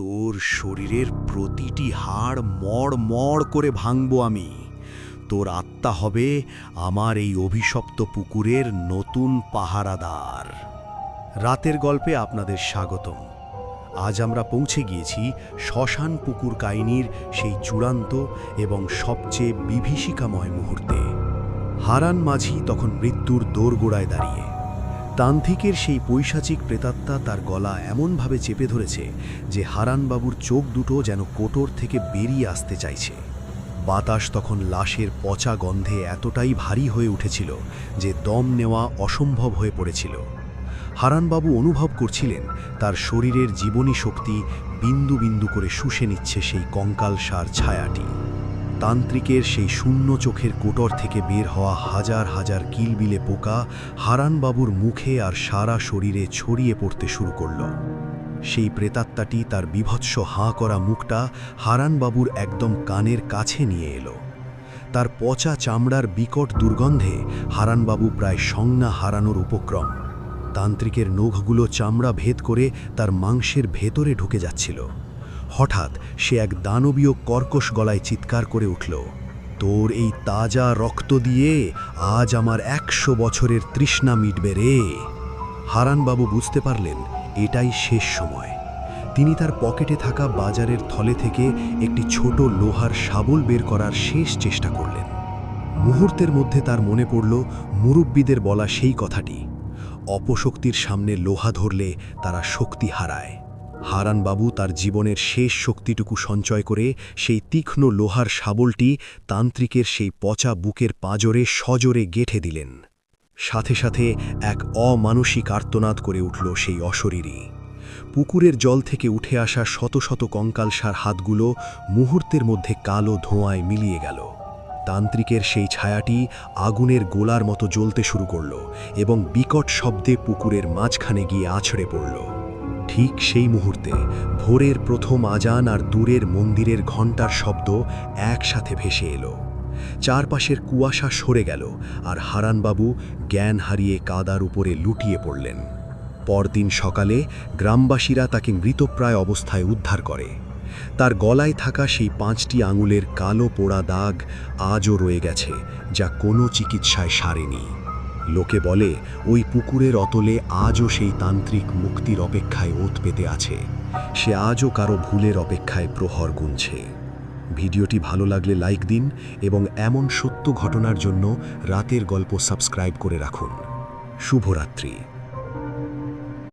তোর শরীরের প্রতিটি হাড় মড় মড় করে ভাঙব আমি। তোর আত্মা হবে আমার এই অভিশপ্ত পুকুরের নতুন পাহারাদার। রাতের গল্পে আপনাদের স্বাগতম। আজ আমরা পৌঁছে গিয়েছি শ্মশান পুকুর কাহিনীর সেই চূড়ান্ত এবং সবচেয়ে বিভীষিকাময় মুহূর্তে। হারান মাঝি তখন মৃত্যুর দোরগোড়ায় দাঁড়িয়ে। তান্ত্রিকের সেই পৈশাচিক প্রেতাত্মা তার গলা এমনভাবে চেপে ধরেছে যে হারানবাবুর চোখ দুটো যেন কোটর থেকে বেরিয়ে আসতে চাইছে। বাতাস তখন লাশের পচা গন্ধে এতটাই ভারী হয়ে উঠেছিল যে দম নেওয়া অসম্ভব হয়ে পড়েছিল। হারানবাবু অনুভব করছিলেন তার শরীরের জীবনী শক্তি বিন্দু বিন্দু করে শুষে নিচ্ছে সেই কঙ্কাল সার ছায়াটি। তান্ত্রিকের সেই শূন্য চোখের কোটর থেকে বের হওয়া হাজার হাজার কিলবিলে পোকা হারানবাবুর মুখে আর সারা শরীরে ছড়িয়ে পড়তে শুরু করল। সেই প্রেতাত্মাটি তার বিভৎস হাঁ করা মুখটা হারানবাবুর একদম কানের কাছে নিয়ে এলো। তার পচা চামড়ার বিকট দুর্গন্ধে হারানবাবু প্রায় সংজ্ঞা হারানোর উপক্রম। তান্ত্রিকের নখগুলো চামড়া ভেদ করে তার মাংসের ভেতরে ঢুকে যাচ্ছিল। হঠাৎ সে এক দানবীয় কর্কশ গলায় চিৎকার করে উঠল, তোর এই তাজা রক্ত দিয়ে আজ আমার একশো বছরের তৃষ্ণা মিটবে রে। হারানবাবু বুঝতে পারলেন, এটাই শেষ সময়। তিনি তার পকেটে থাকা বাজারের থলে থেকে একটি ছোট লোহার শাবল বের করার শেষ চেষ্টা করলেন। মুহূর্তের মধ্যে তার মনে পড়ল, মুরব্বীদের বলা সেই কথাটি। অপশক্তির সামনে লোহা ধরলে তারা শক্তি হারায়। হারানবাবু তার জীবনের শেষ শক্তিটুকু সঞ্চয় করে সেই তীক্ষ্ণ লোহার শাবলটি তান্ত্রিকের সেই পচা বুকের পাঁজরে সজোরে গেঁথে দিলেন। সাথে সাথে এক অমানসিক আর্তনাদ করে উঠল সেই অশরীরী। পুকুরের জল থেকে উঠে আসা শত শত কঙ্কালসার হাতগুলো মুহূর্তের মধ্যে কালো ধোঁয়ায় মিলিয়ে গেল। তান্ত্রিকের সেই ছায়াটি আগুনের গোলার মতো জ্বলতে শুরু করল এবং বিকট শব্দে পুকুরের মাঝখানে গিয়ে আছড়ে পড়ল। ঠিক সেই মুহূর্তে ভোরের প্রথম আজান আর দূরের মন্দিরের ঘণ্টার শব্দ একসাথে ভেসে এলো। চারপাশের কুয়াশা সরে গেল আর হারানবাবু জ্ঞান হারিয়ে কাদার উপরে লুটিয়ে পড়লেন। পরদিন সকালে গ্রামবাসীরা তাকে মৃতপ্রায় অবস্থায় উদ্ধার করে। তার গলায় থাকা সেই পাঁচটি আঙুলের কালো পোড়া দাগ আজও রয়ে গেছে, যা কোনো চিকিৎসায় সারেনি। লোকে বলে, ওই পুকুরের অতলে আজও সেই তান্ত্রিক মুক্তির অপেক্ষায় ওত পেতে আছে। সে আজও কারও ভুলের অপেক্ষায় প্রহর গুনছে। ভিডিওটি ভালো লাগলে লাইক দিন এবং এমন সত্য ঘটনার জন্য রাতের গল্প সাবস্ক্রাইব করে রাখুন। শুভরাত্রি।